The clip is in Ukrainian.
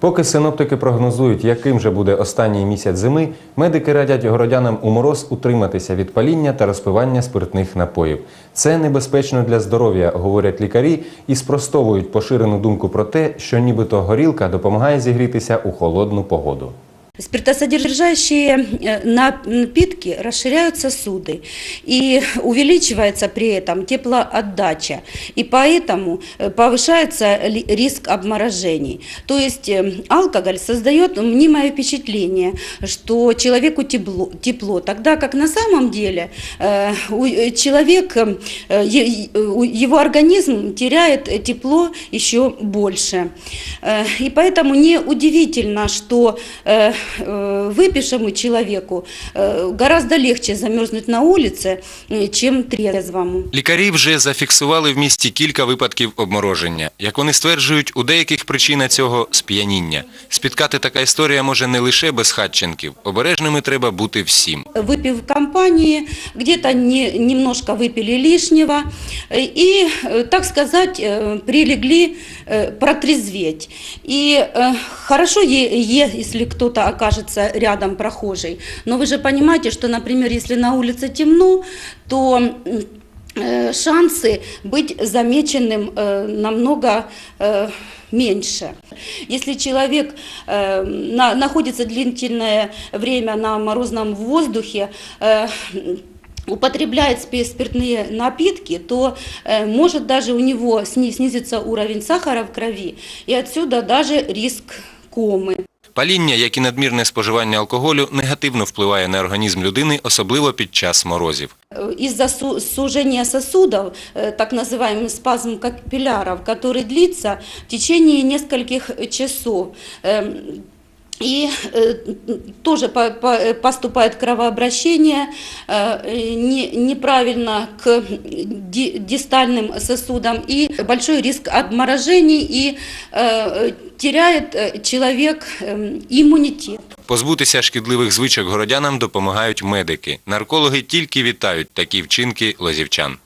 Поки синоптики прогнозують, яким же буде останній місяць зими, медики радять городянам у мороз утриматися від паління та розпивання спиртних напоїв. Це небезпечно для здоров'я, говорять лікарі, і спростовують поширену думку про те, що нібито горілка допомагає зігрітися у холодну погоду. Спиртосодержащие э, напитки расширяют сосуды и увеличивается при этом теплоотдача. И поэтому э, повышается риск обморожений. То есть э, алкоголь создает мнимое впечатление, что человеку тепло, тепло тогда как на самом деле человек, его организм теряет тепло еще больше. И поэтому неудивительно, что выпившему человеку э, гораздо легче замерзнуть на улице, э, чем трезвому. Лікарі вже зафіксували в місті кілька випадків обмороження. Як вони стверджують, у деяких причина цього сп'яніння. Спіткати така історія може не лише безхатченків. Обережними треба бути всім. Выпив в компании, где-то не, немножко выпили лишнего э, и, э, так сказать, э, прилегли э, протрезветь. И э, хорошо, е- е- если кто-то окажется рядом прохожий, но вы же понимаете, что, например, если на улице темно, то э, шансы быть замеченным э, намного э, меньше. Если человек э, на- находится длительное время на морозном воздухе, э, употребляет спи- спиртные напитки, то э, может даже у него сни- снизиться уровень сахара в крови, и отсюда даже риск комы. Паління, як і надмірне споживання алкоголю, негативно впливає на організм людини, особливо під час морозів. Э, Из-за су- сужения сосудов, э, так называемый спазм капилляров, который длится в течение нескольких часов, эм, и э, тоже по- по- э, поступает кровообращение э, э, не- неправильно к ди- дистальным сосудам и большой риск обморожений и э, теряет э, человек эм, иммунитет. Позбутися шкідливих звичок городянам допомагають медики. Наркологи тільки вітають такі вчинки лозівчан.